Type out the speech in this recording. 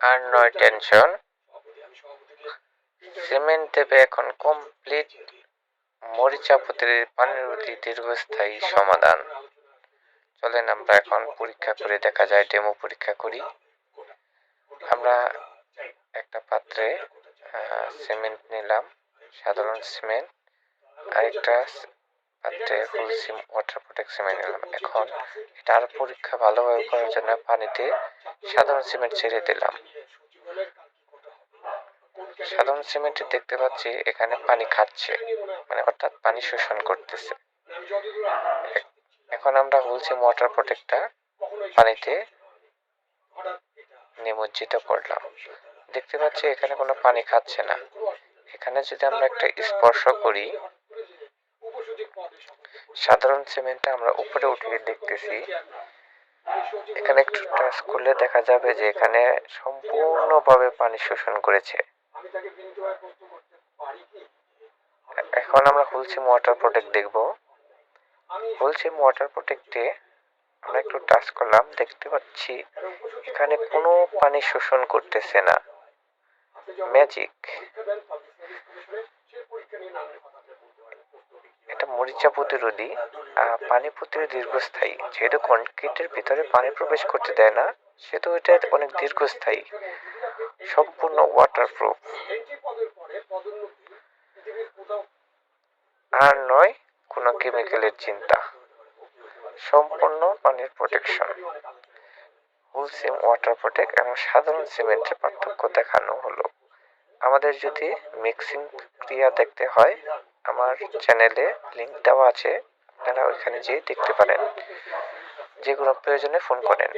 আর নয় tension. Cement দেবে এখন কমপ্লিট মরিচা প্রতিরোধী পানির অতি দীর্ঘস্থায়ী সমাধান। চলেন আমরা এখন পরীক্ষা করে দেখা যায় ডেমো পরীক্ষা করি। আমরা একটা পাত্রে সিমেন্ট নিলাম, সাধারণ সিমেন্ট। আরেকটা পাত্রে ফুল ওয়াটার প্রোটেক্ট সিমেন্ট নিলাম। এখন এটার পরীক্ষা ভালোভাবে করার জন্য পানিতে সাধারণ সিমেন্ট ছেড়ে দিলাম। সাধারণ সিমেন্টে দেখতে পাচ্ছি, এখানে পানি খাচ্ছে। মানে অর্থাৎ পানি শোষণ করতেছে। এখন আমরা বলছি ওয়াটার প্রোটেক্টটা পানিতে নিমজ্জিত করলাম। দেখতে পাচ্ছি এখানে কোনো পানি খাচ্ছে না। এখানে যদি আমরা একটা স্পর্শ করি সাধারণ সিমেন্টটা আমরা উপরে উঠিয়ে দেখতেছি। এখানে একটু টাচ করলে দেখা যাবে যে এখানে সম্পূর্ণভাবে পানি শোষণ করেছে। এখন আমরা হুলসিম ওয়াটার প্রোটেক্ট দেখব। হুলসিম ওয়াটার প্রোটেক্টে আমরা একটু টাচ করলাম, দেখতে পাচ্ছি এখানে কোনো পানি শোষণ করতেছে না। ম্যাজিক এটা মরিচা প্রতিরোধী পানি প্রতিরোধী দীর্ঘস্থায়ী। যেহেতু কনক্রিটের ভিতরে পানি প্রবেশ করতে দেয় না, সেহেতু এটা অনেক দীর্ঘস্থায়ী। সম্পূর্ণ ওয়াটারপ্রুফ আর নয়, কোনো কেমিক্যালের চিন্তা। সম্পূর্ণ পানির প্রোটেকশন হুলসিম ওয়াটার প্রোটেক্ট এবং সাধারণ সিমেন্টের পার্থক্য দেখানো হলো। আমাদের যদি মিক্সিং ক্রিয়া দেখতে হয় আমার চ্যানেলে লিঙ্ক দেওয়া আছে, আপনারা ওইখানে যেয়ে দেখতে পারেন। যে কোনো প্রয়োজনে ফোন করেন।